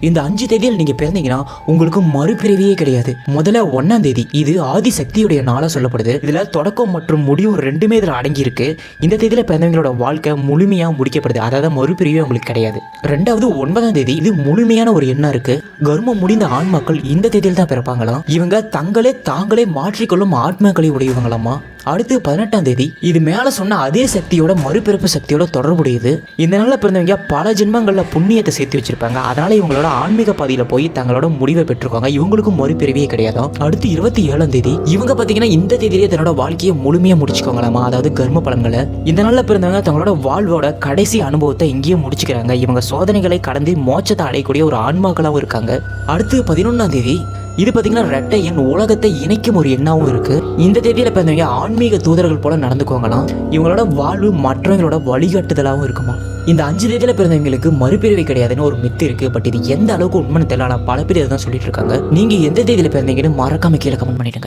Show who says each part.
Speaker 1: இந்த அஞ்சு தேதியில் நீங்க பிறந்தீங்கன்னா உங்களுக்கு மறுபிறவியே கிடையாது. முதல்ல ஒன்னாம் தேதி இது ஆதி சக்தியுடைய நாளா சொல்லப்படுது. இதுல தொடக்கம் மற்றும் முடிவு ரெண்டுமே இதுல அடங்கி இருக்கு இந்த தேதியில பிறந்தவங்களோட வாழ்க்கை முழுமையா முடிக்கப்படுது. அதாவது மறுபிறவியே உங்களுக்கு கிடையாது. ரெண்டாவது ஒன்பதாம் தேதி இது முழுமையான ஒரு எண்ணம் இருக்கு. கர்மம் முடிந்த ஆண் மக்கள் இந்த தேதியில் தான் பிறப்பாங்களாம். இவங்க தங்களே தாங்களே மாற்றிக்கொள்ளும் ஆத்மாக்களை உடையவங்களாமா? அடுத்து பதினெட்டாம் தேதி இது மேலே சொன்ன அதே சக்தியோட மறுபிறப்பு சக்தியோட தொடர்புடையது. இந்த நாளில் பிறந்தவங்க பல ஜென்மங்களில் புண்ணியத்தை சேர்த்து வச்சிருப்பாங்க. அதனால இவங்களோட ஆன்மீக பாதையில் போய் தங்களோட முடிவை பெற்றுருக்காங்க. இவங்களுக்கும் மறுபிறவியே கிடையாது. அடுத்து இருபத்தி ஏழாம் தேதி இவங்க பார்த்தீங்கன்னா இந்த தேதியிலே தன்னோட வாழ்க்கையை முழுமையாக முடிச்சுக்கோங்களாமா? அதாவது கர்ம பலன்களை. இந்த நாளில் பிறந்தவங்க தங்களோட வாழ்வோட கடைசி அனுபவத்தை இங்கேயே முடிச்சுக்கிறாங்க. இவங்க சோதனைகளை கடந்து மோச்சத்தை அடையக்கூடிய ஒரு ஆன்மாக்களாகவும் இருக்காங்க. அடுத்து பதினொன்றாம் தேதி இது பார்த்தீங்கன்னா ரெட்டை எண் உலகத்தை இணைக்கும் ஒரு எண்ணாவும் இருக்கு. இந்த தேதியில பிறந்தவங்க ஆன்மீக தூதர்கள் போல நடந்துக்கோங்களாம் இவங்களோட வாழ்வு மற்றவங்களோட வழிகாட்டுதலாகவும் இருக்குமா? இந்த அஞ்சு தேதியில பிறந்தவங்களுக்கு மறுபிறவி கிடையாதுன்னு ஒரு மித்து இருக்கு. பட் இது எந்த அளவுக்கு உண்மைன்னு தெரியல. பல பேர் இதை தான் சொல்லிட்டு இருக்காங்க. நீங்க எந்த தேதியில பிறந்தீங்கன்னு மறக்காம கீழே கமெண்ட் பண்ணிடுங்க.